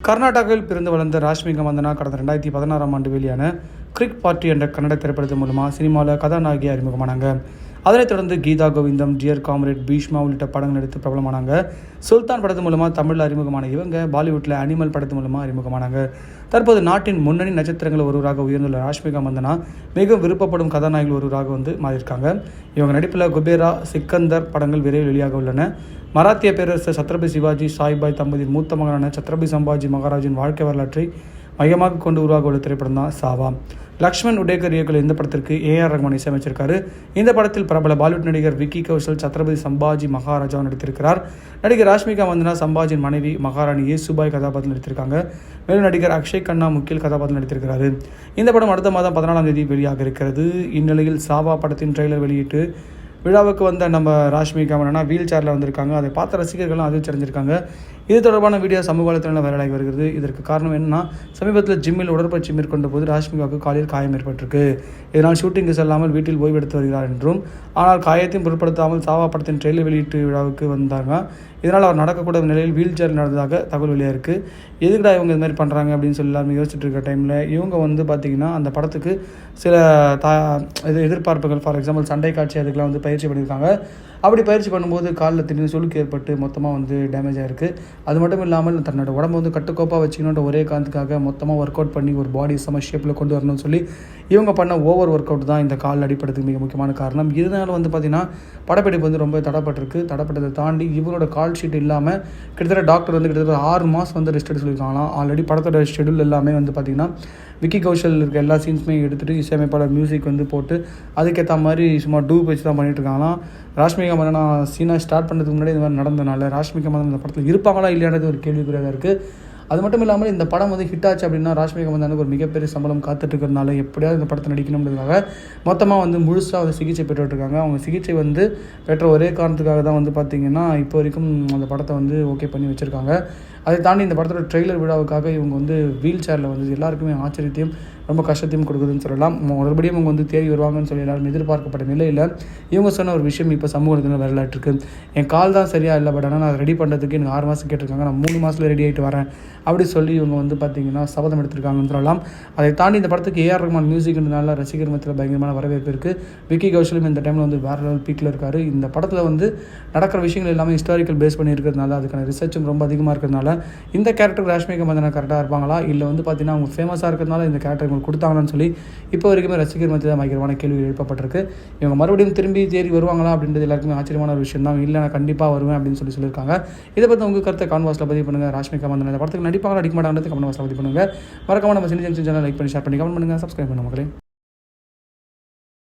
கர்நாடகாவில் பிறந்து வளர்ந்த ராஷ்மிகா மந்தனா கடந்த ரெண்டாயிரத்தி பதினாறாம் ஆண்டு வெளியான கிரிக் பார்ட்டி என்ற கன்னட திரைப்படத்தின் மூலமாக சினிமாவில் கதாநாயகி அறிமுகமானாங்க. அதனைத் தொடர்ந்து கீதா கோவிந்தம் டியர் காம்ரேட் பீஷ்மா உள்ளிட்ட படங்கள் நடித்து பிரபலமானாங்க. சுல்தான் படத்து மூலமாக தமிழில் அறிமுகமான இவங்க பாலிவுட்டில் அனிமல் படத்து மூலமாக அறிமுகமானாங்க. தற்போது நாட்டின் முன்னணி நட்சத்திரங்கள் ஒருவராக உயர்ந்துள்ள ராஷ்மிகா மந்தனா மிகவும் விருப்பப்படும் கதாநாயகிகள் ஒருவராக வந்து மாறியிருக்காங்க. இவங்க நடிப்பில் குபேரா சிக்கந்தர் படங்கள் விரைவில் வெளியாக உள்ளன. மராத்திய பேரரசர் சத்ரபதி சிவாஜி சாய்பாய் தம்பதியின் மூத்த மகனான சத்ரபதி சம்பாஜி மகாராஜின் வாழ்க்கை வரலாற்றை மையமாக கொண்டு உருவாக உள்ள திரைப்படம் தான் சாவா. லக்ஷ்மண் உடேகர் இயக்குள்ள இந்த படத்திற்கு ஏஆர் ரஹ்மான் இசையமைச்சிருக்காரு. இந்த படத்தில் பிரபல பாலிவுட் நடிகர் விக்கி கௌஷல் சத்ரபதி சம்பாஜி மகாராஜா நடித்திருக்கிறார். நடிகர் ராஷ்மிகா மந்தனா சம்பாஜின் மனைவி மகாராணி ஏசுபாய் கதாபாத்திரம் நடித்திருக்காங்க. மேலும் நடிகர் அக்ஷய் கண்ணா முக்கிய கதாபாத்திரம் நடித்திருக்கிறாரு. இந்த படம் அடுத்த மாதம் பதினாலாம் தேதி வெளியாக இருக்கிறது. இந்நிலையில் சாவா படத்தின் ட்ரெய்லர் வெளியிட்டு விழாவுக்கு வந்த நம்ம ராஷ்மிகா மன்னனா வீல் சேரில் வந்திருக்காங்க. அதை பார்த்த ரசிகர்களும் அதிர்ச்சி அடைஞ்சிருக்காங்க. இது தொடர்பான வீடியோ சமூக வலைத்தளங்களில் வைரலாகி வருகிறது. இதற்கு காரணம் என்னன்னா சமீபத்தில் ஜிம்மில் உடற்பயிற்சி மேற்கொண்ட போது ராஷ்மிகாவுக்கு காலில் காயம் ஏற்பட்டிருக்கு. இதனால் ஷூட்டிங்கு செல்லாமல் வீட்டில் ஓய்வெடுத்து வருகிறார் என்றும் ஆனால் காயத்தையும் பொருட்படுத்தாமல் சாவா படத்தின் ட்ரெயிலர் வெளியீட்டு விழாவுக்கு வந்தாங்க. இதனால் அவர் நடக்கக்கூடிய நிலையில் வீல் சேர் நடந்ததாக தகவல் வெளியாக இருக்குது எதுக்குடா இவங்க இது மாதிரி பண்ணுறாங்க அப்படின்னு சொல்லி எல்லாருமே யோசிச்சுட்டு இருக்க டைமில் இவங்க வந்து பார்த்திங்கன்னா அந்த படத்துக்கு சில தா இது எதிர்பார்ப்புகள் ஃபார் எக்ஸாம்பிள் சண்டை காட்சி அதுக்கெலாம் வந்து பயிற்சி பண்ணியிருக்காங்க. அப்படி பயிற்சி பண்ணும்போது காலில் திடீர்னு சுளுக்கு ஏற்பட்டு மொத்தமாக வந்து டேமேஜ் ஆயிருக்கு. அது மட்டும் இல்லாமல் தன்னோட உடம்பு வந்து கட்டுக்கோப்பாக வச்சுக்கணுன்ற ஒரே காரணத்துக்காக மொத்தமாக ஒர்க் அவுட் பண்ணி ஒரு பாடி சம ஷேப்பில் கொண்டு வரணும்னு சொல்லி இவங்க பண்ண ஓவர் ஒர்க் அவுட் தான் இந்த கால் அடிப்படத்துக்கு மிக முக்கியமான காரணம். இதனால் வந்து பார்த்திங்கன்னா படப்பிடிப்பு வந்து ரொம்ப தடப்பட்டிருக்கு. தடப்பட்டதை தாண்டி இவங்களோட கால் ஷீட் இல்லாமல் கிட்டத்தட்ட டாக்டர் வந்து கிட்டத்தட்ட ஆறு மாதம் வந்து ரெஸ்ட் எடுத்து சொல்லியிருக்காங்களாம் ஆல்ரெடி படத்தோட ஷெடியூல் எல்லாமே வந்து பார்த்திங்கன்னா விக்கி கௌஷல் இருக்க எல்லா சீன்ஸுமே எடுத்துகிட்டு இசையமைப்பாளர் மியூசிக் வந்து போட்டு அதுக்கேற்ற மாதிரி சும்மா டூ வச்சு தான் பண்ணிட்டு இருக்காங்களாம் ராஷ்மிகா மந்தனா சீனா ஸ்டார்ட் பண்ணுறதுக்கு முன்னாடி இந்த மாதிரி நடந்தனால ராஷ்மிகா மந்தன் இந்த படத்தில் இருப்பாங்களா இல்லையானது ஒரு கேள்விக்குறியாக இருக்குது அது மட்டும் இல்லாமல் இந்த படம் வந்து ஹிட் ஆச்சு அப்படின்னா ராஷ்மிகா மந்தானுக்கு ஒரு மிகப்பெரிய சம்பளம் காத்துட்ருக்கிறதுனால எப்படியாவது இந்த படத்தை நடிக்கணுன்றதுக்காக மொத்தமாக வந்து முழுசாக வந்து சிகிச்சை பெற்றுட்டு இருக்காங்க அவங்க சிகிச்சை வந்து பெற்ற ஒரே காரணத்துக்காக தான் வந்து பார்த்திங்கன்னா இப்போ வரைக்கும் அந்த படத்தை வந்து ஓகே பண்ணி வச்சுருக்காங்க. அதை தாண்டி இந்த படத்தோட ட்ரெய்லர் விழாவுக்காக இவங்க வந்து வீல் சேரில் வந்து எல்லாருக்குமே ஆச்சரியத்தையும் ரொம்ப கஷ்டத்தையும் கொடுக்குதுன்னு சொல்லலாம். மறுபடியும் இவங்க வந்து தேடி வருவாங்கன்னு சொல்லி எல்லாரும் எதிர்பார்க்கப்பட்ட நிலையில் இவங்க சொன்ன ஒரு விஷயம் இப்போ சமூகத்தில் வரலாற்றுக்கு என் கால் தான் சரியாக இல்லை பட் ஆனால் நான் ரெடி பண்ணுறதுக்கு எனக்கு ஆறு மாதம் கேட்டிருக்காங்க. நான் மூணு மாதத்தில் ரெடி ஆகிட்டு வரேன். அப்படி சொல்லி இவங்க வந்து பார்த்திங்கன்னா சபதம் எடுத்திருக்காங்கன்னு சொல்லலாம். அதை தாண்டி இந்த படத்துக்கு ஏஆர் ரஹ்மான் மியூசிக்ன்றதுனால ரசிகர் மத்தியில் பயங்கரமான வரவேற்பு இருக்குது விக்கி கௌஷலும் இந்த டைமில் வந்து வேறு லெவல் பீக்கில் இருக்கார். இந்த படத்தில் வந்து நடக்கிற விஷயங்கள் எல்லாமே ஹிஸ்டாரிக்கல் பேஸ் பண்ணி இருக்கிறதுனால அதுக்கான ரிசர்ச்சும் ரொம்ப அதிகமாக இருக்கிறதுனால இந்த கேரக்டர் ராஷ்மிகா மந்தனா கரெக்டாக இருப்பாங்களா? இல்லை வந்து பார்த்தீங்கன்னா அவங்க ஃபேமஸாக இருக்கிறதுனால இந்த கேரக்டர் இவங்களுக்கு கொடுத்தாங்கன்னு சொல்லி இப்போ வரைக்குமே ரசிகர் மத்தியில் பயங்கரமான கேள்வி எழுப்பப்பட்டிருக்கு. இவங்க மறுபடியும் திரும்பி தேடி வருவாங்களா அப்படின்றது எல்லாருக்குமே ஆச்சரியமான ஒரு விஷயம் தான். இல்லை நான் கண்டிப்பாக வருவேன் அப்படின்னு சொல்லி சொல்லியிருக்காங்க. இதை பற்றி உங்கள் கருத்தை கான்வாஸில் பதிவு பண்ணுங்கள் ரஷ்மிகா மந்தனா இந்த படத்துக்கு நடிப்பாங்களா நடிக்க மாட்டாங்கிறது கமெண்ட் பாக்ஸில் பதிவு பண்ணுங்கள் மறக்காம நம்ம சின்ன சின்ன சேனல் லைக் பண்ணி ஷேர் பண்ணி கமெண்ட் பண்ணுங்கள் சப்ஸ்கிரைப் பண்ணுங்கள் மக்களே.